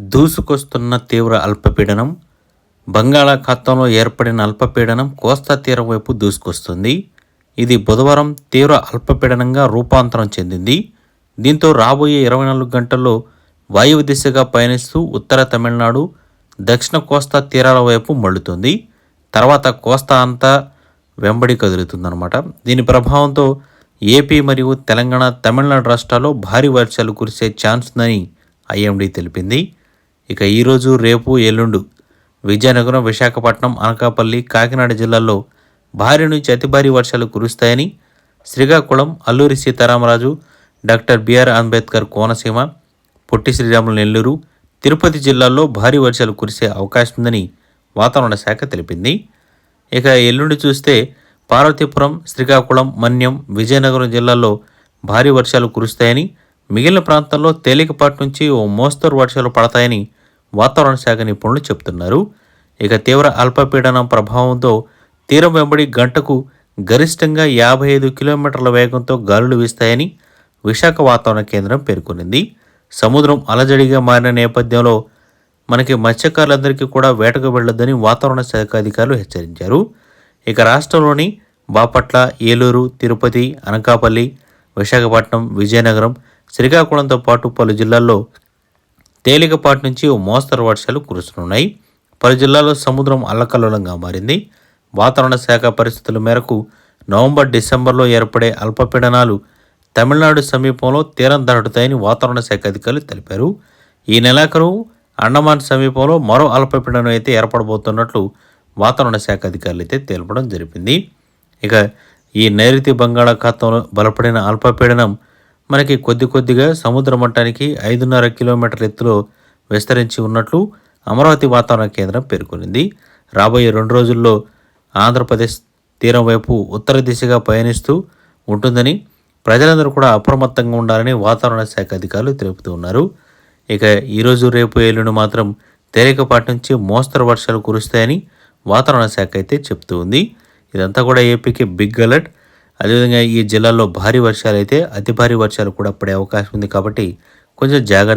దూసుకొస్తున్న తీవ్ర అల్పపీడనం బంగాళాఖాతంలో ఏర్పడిన అల్పపీడనం కోస్తా తీరం వైపు దూసుకొస్తుంది. ఇది బుధవారం తీవ్ర అల్పపీడనంగా రూపాంతరం చెందింది. దీంతో రాబోయే ఇరవై నాలుగు గంటల్లో వాయువు దిశగా పయనిస్తూ ఉత్తర తమిళనాడు దక్షిణ కోస్తా తీరాల వైపు మళ్ళుతుంది. తర్వాత కోస్తా అంతా వెంబడి కదులుతుందన్నమాట. దీని ప్రభావంతో ఏపీ మరియు తెలంగాణ తమిళనాడు రాష్ట్రాల్లో భారీ వర్షాలు కురిసే ఛాన్స్ ఉందని ఐఎండీ తెలిపింది. ఇక ఈరోజు రేపు ఎల్లుండు విజయనగరం విశాఖపట్నం అనకాపల్లి కాకినాడ జిల్లాల్లో భారీ నుంచి అతి భారీ వర్షాలు కురుస్తాయని శ్రీకాకుళం అల్లూరి సీతారామరాజు డాక్టర్ బిఆర్ అంబేద్కర్ కోనసీమ పొట్టి శ్రీరాములు నెల్లూరు తిరుపతి జిల్లాల్లో భారీ వర్షాలు కురిసే అవకాశం ఉందని వాతావరణ శాఖ తెలిపింది. ఇక ఎల్లుండి చూస్తే పార్వతీపురం శ్రీకాకుళం మన్యం విజయనగరం జిల్లాల్లో భారీ వర్షాలు కురుస్తాయని మిగిలిన ప్రాంతాల్లో తేలికపాటి నుంచి ఓ మోస్తరు వర్షాలు పడతాయని వాతావరణ శాఖ నిపుణులు చెబుతున్నారు. ఇక తీవ్ర అల్పపీడనం ప్రభావంతో తీరం వెంబడి గంటకు గరిష్టంగా యాభై ఐదు కిలోమీటర్ల వేగంతో గాలులు వీస్తాయని విశాఖ వాతావరణ కేంద్రం పేర్కొనింది. సముద్రం అలజడిగా మారిన నేపథ్యంలో మనకి మత్స్యకారులందరికీ కూడా వేటకు వెళ్ళొద్దని వాతావరణ శాఖ అధికారులు హెచ్చరించారు. ఇక రాష్ట్రంలోని బాపట్ల ఏలూరు తిరుపతి అనకాపల్లి విశాఖపట్నం విజయనగరం శ్రీకాకుళంతో పాటు పలు జిల్లాల్లో తేలికపాటి నుంచి ఓ మోస్తరు వర్షాలు కురుస్తున్నాయి పలు జిల్లాల్లో సముద్రం అల్లకల్లోలంగా మారింది. వాతావరణ శాఖ పరిస్థితుల మేరకు నవంబర్ డిసెంబర్లో ఏర్పడే అల్పపీడనాలు తమిళనాడు సమీపంలో తీరం దాటుతాయని వాతావరణ శాఖ అధికారులు తెలిపారు. ఈ నెలాఖరు అండమాన్ సమీపంలో మరో అల్పపీడనం అయితే ఏర్పడబోతున్నట్లు వాతావరణ శాఖ అధికారులు అయితే తెలపడం జరిపింది. ఇక ఈ నైరుతి బంగాళాఖాతంలో బలపడిన అల్పపీడనం మనకి కొద్ది కొద్దిగా సముద్ర మట్టానికి ఐదున్నర కిలోమీటర్ల ఎత్తులో విస్తరించి ఉన్నట్లు అమరావతి వాతావరణ కేంద్రం పేర్కొనింది. రాబోయే రెండు రోజుల్లో ఆంధ్రప్రదేశ్ తీరం వైపు ఉత్తర దిశగా పయనిస్తూ ఉంటుందని ప్రజలందరూ కూడా అప్రమత్తంగా ఉండాలని వాతావరణ శాఖ అధికారులు తెలుపుతూ ఉన్నారు. ఇక ఈరోజు రేపు ఏలుండి మాత్రం తేలికపాటి నుంచి మోస్తరు వర్షాలు కురుస్తాయని వాతావరణ శాఖ అయితే చెప్తూ ఉంది. ఇదంతా కూడా ఏపీకి బిగ్ అలర్ట్. అదేవిధంగా ఈ జిల్లాలో భారీ వర్షాలు అయితే అతి భారీ వర్షాలు కూడా పడే అవకాశం ఉంది కాబట్టి కొంచెం జాగ్రత్త